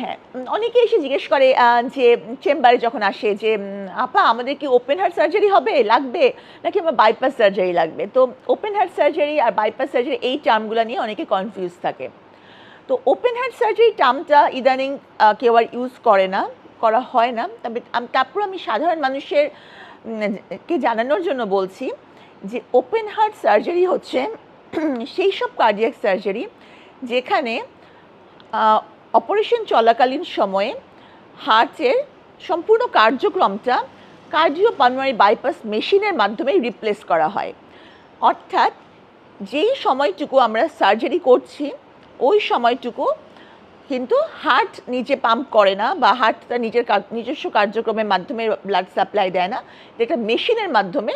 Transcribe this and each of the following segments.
হ্যাঁ অনেকে এসে জিজ্ঞেস করে যে, চেম্বারে যখন আসে যে আপা, আমাদের কি ওপেন হার্ট সার্জারি হবে? লাগবে? নাকি আমার বাইপাস সার্জারি লাগবে? তো ওপেন হার্ট সার্জারি আর বাইপাস সার্জারি এই টার্মগুলো নিয়ে অনেকে কনফিউজ থাকে। তো ওপেন হার্ট সার্জারি টার্মটা ইদানিং কেউ আর ইউজ করে না, করা হয় না। তবে তারপর আমি সাধারণ মানুষের কে জানানোর জন্য বলছি যে ওপেন হার্ট সার্জারি হচ্ছে সেই সব কার্ডিয়াক সার্জারি যেখানে অপারেশন চলাকালীন সময়ে হার্টের সম্পূর্ণ কার্যক্রমটা কার্ডিও পালমারি বাইপাস মেশিনের মাধ্যমে রিপ্লেস করা হয়। অর্থাৎ যেই সময়টুকু আমরা সার্জারি করছি, ওই সময়টুকু কিন্তু হার্ট নিজে পাম্প করে না বা হার্ট তার নিজের নিজস্ব কার্যক্রমের মাধ্যমে ব্লাড সাপ্লাই দেয় না এটা মেশিনের মাধ্যমে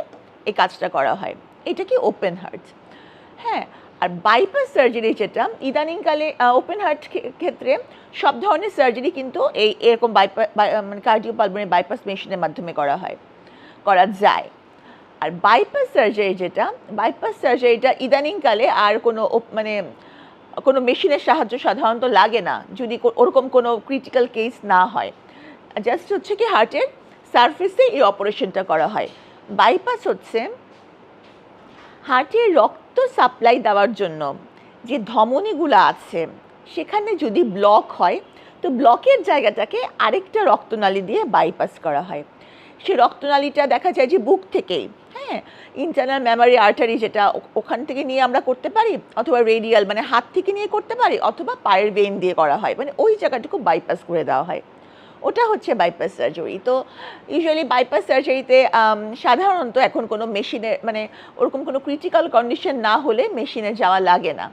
এই কাজটা করা হয়। এটা কি ওপেন হার্ট? হ্যাঁ আর বাইপাস সার্জারি যেটা ইদানিংকালে ওপেন হার্ট ক্ষেত্রে সব ধরনের সার্জারি কিন্তু এই এরকম বাইপাস মানে কার্ডিও পালমোনারি বাইপাস মেশিনের মাধ্যমে করা হয়, করা যায়। আর বাইপাস সার্জারি যেটা বাইপাস সার্জারিটা ইদানিংকালে আর কোনো মানে কোনো মেশিনের সাহায্য সাধারণত লাগে না, যদি ওরকম কোনো ক্রিটিক্যাল কেস না হয়। জাস্ট হচ্ছে কি হার্টের সারফেসে এই অপারেশনটা করা হয়। বাইপাস হচ্ছে হার্টের রক্ত সাপ্লাই দেওয়ার জন্য যে ধমনীগুলো আছে, সেখানে যদি ব্লক হয়, তো ব্লকের জায়গাটাকে আরেকটা রক্তনালী দিয়ে বাইপাস করা হয়। সে রক্তনালীটা দেখা যায় যে বুক থেকেই হ্যাঁ ইন্টারনাল মেমারি আর্টারি যেটা ওখান থেকে নিয়ে আমরা করতে পারি, অথবা রেডিয়াল মানে হাত থেকে নিয়ে করতে পারি, অথবা পায়ের ভেন দিয়ে করা হয় মানে ওই জায়গাটুকু বাইপাস করে দেওয়া হয়। ওটা হচ্ছে বাইপাস সার্জারি তো ইউজুয়ালি বাইপাস সার্জারিতে সাধারণত এখন কোনো মেশিনে মানে ওরকম কোনো ক্রিটিক্যাল কন্ডিশন না হলে মেশিনে যাওয়া লাগে না।